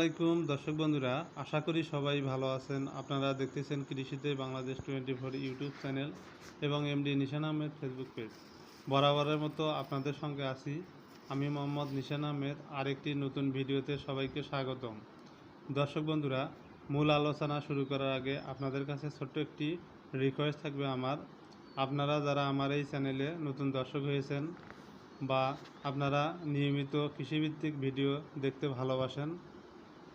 আলাইকুম, দর্শক বন্ধুরা, আশা করি সবাই ভালো আছেন। আপনারা দেখতেছেন কৃষিতে Bangladesh twenty four YouTube channel এবং MD Nishan Ahmed Facebook page. বরাবরের মতো আপনাদের সঙ্গে আছি আমি মোহাম্মদ নিশান আহমেদ, আরেকটি নতুন ভিডিওতে সবাইকে স্বাগতম। দর্শক বন্ধুরা, মূল আলোচনা শুরু করার আগে আপনাদের কাছে ছোট্ট একটি রিকোয়েস্ট থাকবে আমার। আপনারা যারা আমার এই চ্যানেলে নতুন দর্শক হয়েছেন বা আপনারা নিয়মিত কৃষিভিত্তিক ভিডিও দেখতে ভালোবাসেন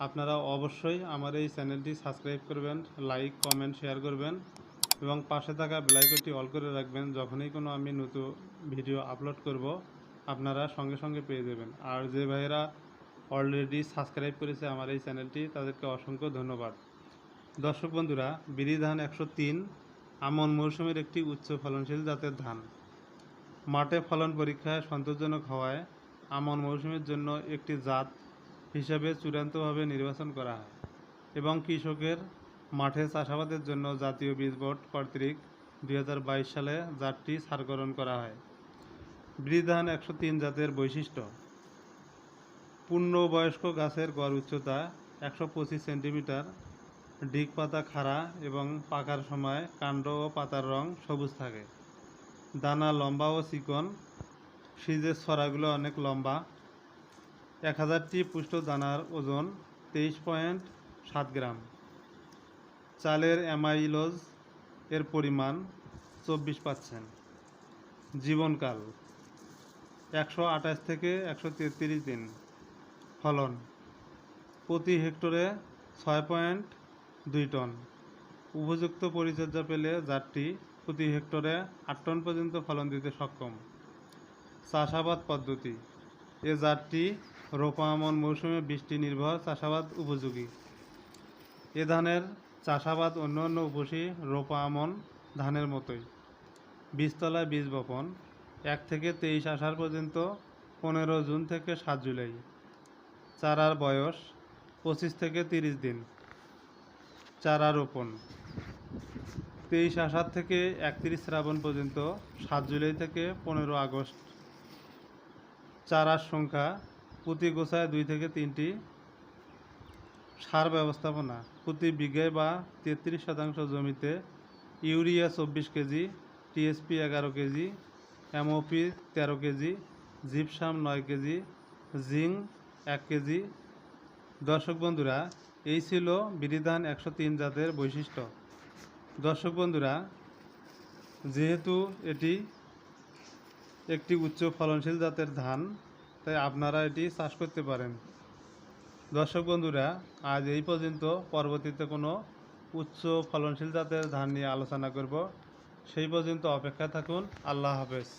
আপনারা অবশ্যই আমার এই চ্যানেলটি সাবস্ক্রাইব করবেন লাইক কমেন্ট শেয়ার করবেন এবং পাশে থাকা বেলাইকনটি অল করে রাখবেন। যখনই কোনো আমি নতুন ভিডিও আপলোড করব, আপনারা সঙ্গে সঙ্গে পেয়ে যাবেন। আর যে ভাইয়েরা অলরেডি সাবস্ক্রাইব করেছে আমার এই চ্যানেলটি, তাদেরকে অসংখ্য ধন্যবাদ। দর্শক বন্ধুরা, বিড়ি ধান একশো তিন আমন মৌসুমের একটি উচ্চ ফলনশীল জাতের ধান। মাঠে ফলন পরীক্ষায় সন্তোষজনক হওয়ায় আমন মৌসুমের জন্য একটি জাত হিসাবে চূড়ান্তভাবে নির্বাচন করা হয় এবং কৃষকের মাঠে চাষাবাদের জন্য জাতীয় বীজ বোর্ড কর্তৃক দু হাজার বাইশ সালে জাতটি সারকরণ করা হয়। বৃধান একশো তিন জাতের বৈশিষ্ট্য। পূর্ণবয়স্ক গাছের গড় উচ্চতা একশো পঁচিশ সেন্টিমিটার, ডিগ পাতা খাড়া এবং পাকার সময় কাণ্ড ও পাতার রং সবুজ থাকে। দানা লম্বা ও চিকন। সিজের ছড়াগুলো অনেক লম্বা। এক হাজারটি পুষ্ট দানার ওজন তেইশ পয়েন্ট সাত গ্রাম। চালের অ্যামাইলোজ এর পরিমাণ চব্বিশ পার্সেন্ট। জীবনকাল একশো আঠাশ থেকে একশো তেত্রিশ দিন। ফলন প্রতি হেক্টরে ছয় পয়েন্ট দুই টন। উপযুক্ত পরিচর্যা পেলে জাতটি প্রতি হেক্টরে আট টন পর্যন্ত ফলন দিতে সক্ষম। চাষাবাদ পদ্ধতি। এ জাতটি রোপা আমন মৌসুমে বৃষ্টি নির্ভর চাষাবাদ উপযোগী। এ ধানের চাষাবাদ অন্য অন্য উপসী রোপা আমন ধানের মতোই। বীজতলায় বীজ বপন, এক থেকে তেইশ আষাঢ় পর্যন্ত পনেরো জুন থেকে সাত জুলাই। চারার বয়স পঁচিশ থেকে তিরিশ দিন। চারা রোপণ, তেইশ আষাঢ় থেকে একত্রিশ শ্রাবণ পর্যন্ত সাত জুলাই থেকে পনেরো আগস্ট। চারার সংখ্যা প্রতি গোছায় দুই থেকে তিনটি সার ব্যবস্থাপনা। প্রতি বিঘায় বা তেত্রিশ শতাংশ জমিতে ইউরিয়া চব্বিশ কেজি, টিএসপি এগারো কেজি, এমওপি তেরো কেজি, জিপসাম নয় কেজি, জিঙ্ক এক কেজি। দর্শক বন্ধুরা, এই ছিল বিরিধান একশো তিন জাতের বৈশিষ্ট্য। দর্শক বন্ধুরা, যেহেতু এটি একটি উচ্চ ফলনশীল জাতের ধান তাই আপনারা এটি চাষ করতে পারেন। দর্শক বন্ধুরা, আজ এই পর্যন্ত। পরবর্তীতে কোনো উচ্চ ফলনশীল জাতের ধান নিয়ে আলোচনা করব। সেই পর্যন্ত অপেক্ষা থাকুন। আল্লাহ হাফেজ।